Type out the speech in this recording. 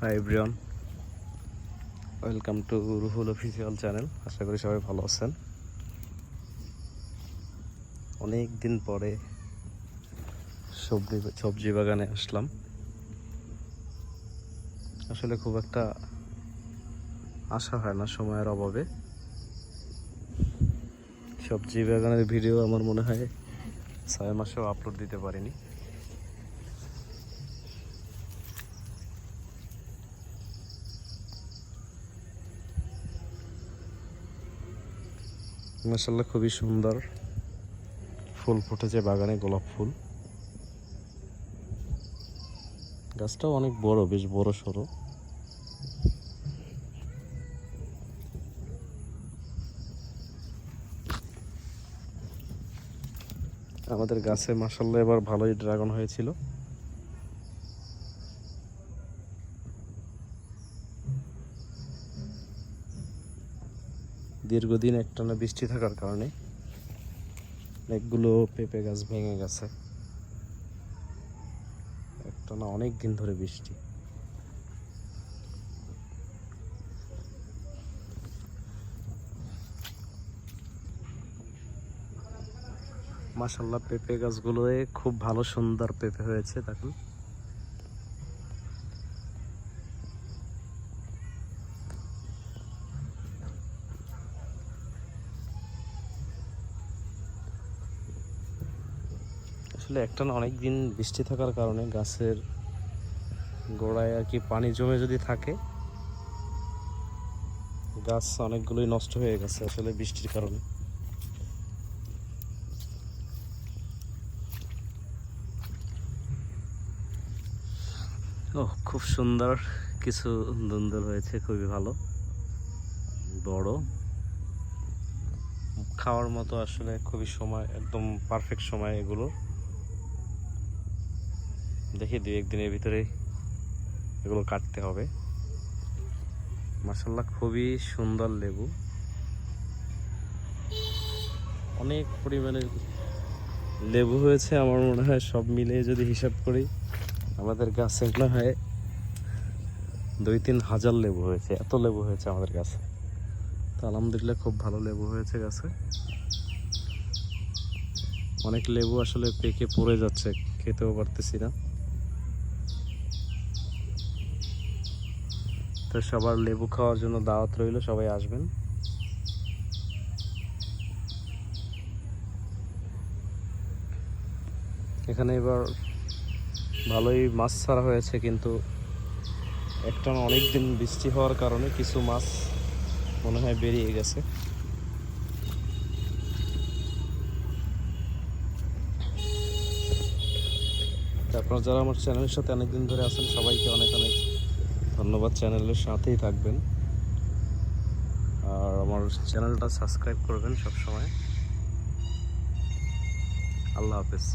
Hi welcome to Ruhul official channel আশা করি সবাই ভালো আছেন। অনেক দিন পরে সবজি সবজি বাগানে আসলাম। আসলে খুব একটা আশা হয় না সময়ের অভাবে। সবজি বাগানের ভিডিও আমার মনে হয় ছয় মাসেও আপলোড দিতে পারিনি। মাসাল্লাহ খুবই সুন্দর। ফুল ফুটেছে বাগানে, গোলাপ ফুল। গাছটাও অনেক বড়, বেশ বড় সড়ো আমাদের গাছে মাসাল্লাহ এবার ভালোই ড্রাগন হয়েছিল। দীর্ঘদিন একটানা বৃষ্টি থাকার কারণে অনেকগুলো পেঁপে গাছ ভেঙে গেছে। একটানা অনেক দিন ধরে বৃষ্টি। মাসাল্লাহ পেঁপে গাছগুলোয় খুব ভালো সুন্দর পেঁপে হয়েছে, দেখুন। আসলে একটা না অনেক দিন বৃষ্টি থাকার কারণে গাছের গোড়ায় আর কি পানি জমে যদি থাকে গাছ অনেকগুলোই নষ্ট হয়ে গেছে আসলে বৃষ্টির কারণে। ও খুব সুন্দর কিছু দুন্দল হয়েছে খুবই ভালো। বড়। খাওয়ার মতো আসলে খুবই সময় একদম পারফেক্ট সময় এগুলো। দেখি দুই একদিনের ভিতরে এগুলো কাটতে হবে। মাসাল্লাহ খুবই সুন্দর লেবু। অনেক পরিমাণে লেবু হয়েছে, আমার মনে হয় সব মিলিয়ে যদি হিসাব করি, আমাদের গাছে মনে হয় দুই তিন হাজার লেবু হয়েছে, এত লেবু হয়েছে আমাদের গাছে। তো আলহামদুলিল্লাহ খুব ভালো লেবু হয়েছে গাছে। অনেক লেবু আসলে পেকে পড়ে যাচ্ছে, খেতেও পারতেছি না। তো সবার লেবু খাওয়ার জন্য দাওয়াত রইল, সবাই আসবেন। এখানে এবার ভালোই মাছ ছাড়া হয়েছে, কিন্তু একটা অনেক দিন বৃষ্টি হওয়ার কারণে কিছু মাছ মনে হয় বেরিয়ে গেছে। আপনারা যারা আমার চ্যানেলের সাথে অনেকদিন ধরে আছেন, সবাইকে অনেক অনেক ধন্যবাদ চ্যানেলের সাথেই থাকবেন। আর আমার চ্যানেলটা সাবস্ক্রাইব করবেন সবসময়। আল্লাহ হাফেজ।